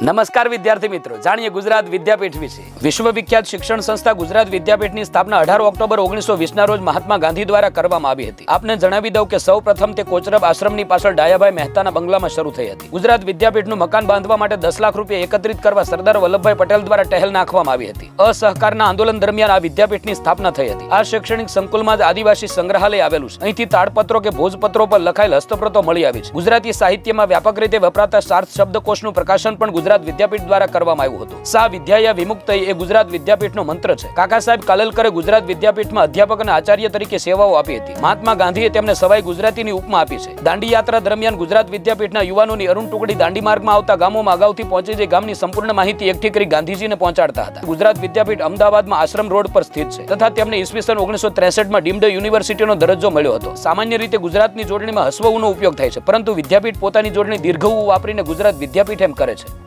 નમસ્કાર વિદ્યાર્થી મિત્રો. જાણીએ ગુજરાત વિદ્યાપીઠ વિશે. વિશ્વવિખ્યાત શિક્ષણ સંસ્થા ગુજરાત વિદ્યાપીઠની સ્થાપના અઢાર ઓક્ટોબર ઓગણીસો વીસના રોજ મહાત્મા ગાંધી દ્વારા કરવામાં આવી હતી. આપને જણાવી દઉં કે સૌ પ્રથમ તે કોચરબ આશ્રમની પાછળ ડાયાભાઈ મહેતાના બંગલામાં શરૂ થઈ હતી. ગુજરાત વિદ્યાપીઠનું મકાન બાંધવા માટે દસ લાખ રૂપિયા એકત્રિત કરવા સરદાર વલ્લભભાઈ પટેલ દ્વારા ટહેલ નાખવામાં આવી હતી. અસહકારના આંદોલન દરમિયાન આ વિદ્યાપીઠની સ્થાપના થઈ હતી. આ શૈક્ષણિક સંકુલમાં જ આદિવાસી સંગ્રહાલય આવેલું છે. અહીંથી તાડપત્રો કે ભોજપત્રો પર લખાયેલ હસ્તપ્રતો મળી આવી છે. ગુજરાતી સાહિત્યમાં વ્યાપક રીતે વપરાતા સાર્થ શબ્દકોશનું પ્રકાશન પણ ગુજરાત વિદ્યાપીઠ દ્વારા કરવામાં આવ્યું હતું. સા વિદ્યાયા વિમુક્ત એ ગુજરાત વિદ્યાપીઠનો મંત્ર છે. કાકા સાહેબ કાલેલકરે ગુજરાત વિદ્યાપીઠમાં અધ્યાપક અને આચાર્ય તરીકે સેવાઓ આપી હતી. મહાત્મા ગાંધીએ તેમને સવાઈ ગુજરાતીની ઉપમા આપી છે. દાંડી યાત્રા દરમિયાન ગુજરાત વિદ્યાપીઠના યુવાનોની અરુણ ટુકડી દાંડી માર્ગમાં આવતા ગામોમાં અગાઉથી પહોંચી જઈ ગામની સંપૂર્ણ માહિતી એકઠી કરી ગાંધીજીને પહોંચાડતા હતા. ગુજરાત વિદ્યાપીઠ અમદાવાદમાં આશ્રમ રોડ પર સ્થિત છે. તથા તેમને ઈસવીસન ઓગણીસો ત્રેસઠમાં ડીમ્ડ યુનિવર્સિટીનો દરજ્જો મળ્યો હતો. સામાન્ય રીતે ગુજરાતની જોડણીમાં હસવઉનો ઉપયોગ થાય છે, પરંતુ વિદ્યાપીઠ પોતાની જોડણી દીર્ઘઉ વાપરીને ગુજરાત વિદ્યાપીઠ એમ કરે છે.